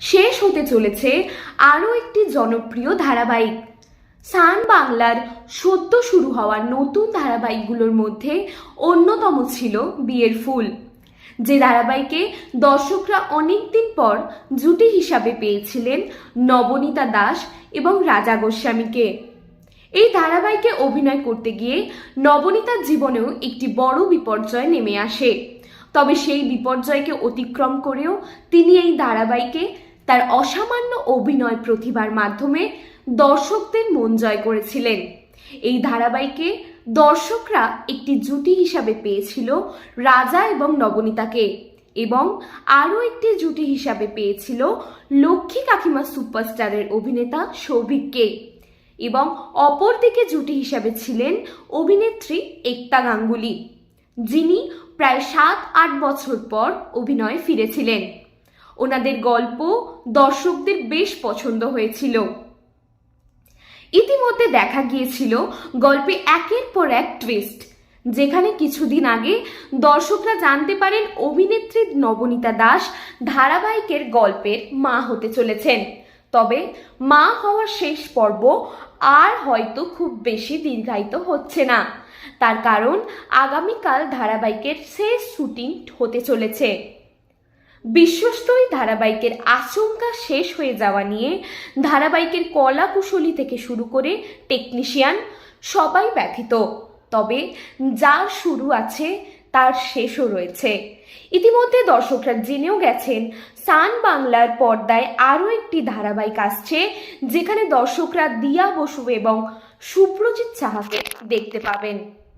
শেষ হতে চলেছে আরও একটি জনপ্রিয় ধারাবাহিক। সান বাংলার সদ্য শুরু হওয়া নতুন ধারাবাহিকগুলোর মধ্যে অন্যতম ছিল বিয়ের ফুল, যে ধারাবাহিকে দর্শকরা অনেকদিন পর জুটি হিসাবে পেয়েছিলেন নবনীতা দাস এবং রাজা গোস্বামীকে। এই ধারাবাহিকে অভিনয় করতে গিয়ে নবনীতার জীবনেও একটি বড় বিপর্যয় নেমে আসে। তবে সেই বিপর্যয়কে অতিক্রম করেও তিনি এই ধারাবাহিকে তার অসামান্য অভিনয় প্রতিভার মাধ্যমে দর্শকদের মন জয় করেছিলেন। এই ধারাবাহিকে দর্শকরা একটি জুটি হিসাবে পেয়েছিল রাজা এবং নবনীতাকে এবং আরও একটি জুটি হিসাবে পেয়েছিল লক্ষ্মী কাকিমা সুপারস্টারের অভিনেতা সৌভিককে এবং অপরদিকে জুটি হিসাবে ছিলেন অভিনেত্রী একতা গাঙ্গুলি, যিনি প্রায় সাত আট বছর পর অভিনয়ে ফিরেছিলেন। ওনাদের গল্প দর্শকদের বেশ পছন্দ হয়েছিল। ইতিমধ্যে দেখা গিয়েছিল গল্পে একের পর এক টুইস্ট যেখানে কিছুদিন আগে দর্শকরা জানতে পারেন অভিনেত্রী নবনীতা দাস ধারাবাহিকের গল্পের মা হতে চলেছেন। তবে মা হওয়ার শেষ পর্ব আর হয়তো খুব বেশি দীর্ঘায়িত হচ্ছে না। তার কারণ আগামীকাল ধারাবাহিকের শেষ শুটিং হতে চলেছে। বিশ্বস্ত এই ধারাবাহিকের আচমকা শেষ হয়ে যাওয়া নিয়ে ধারাবাহিকের কলা কুশলী থেকে শুরু করে টেকনিশিয়ান সবাই ব্যথিত। তবে যার শুরু আছে, তার শেষও রয়েছে। ইতিমধ্যে দর্শকরা জেনেও গেছেন, সান বাংলার পর্দায় আরও একটি ধারাবাহিক আসছে, যেখানে দর্শকরা দিয়া বসু এবং সুপ্রজিৎ সাহাকে দেখতে পাবেন।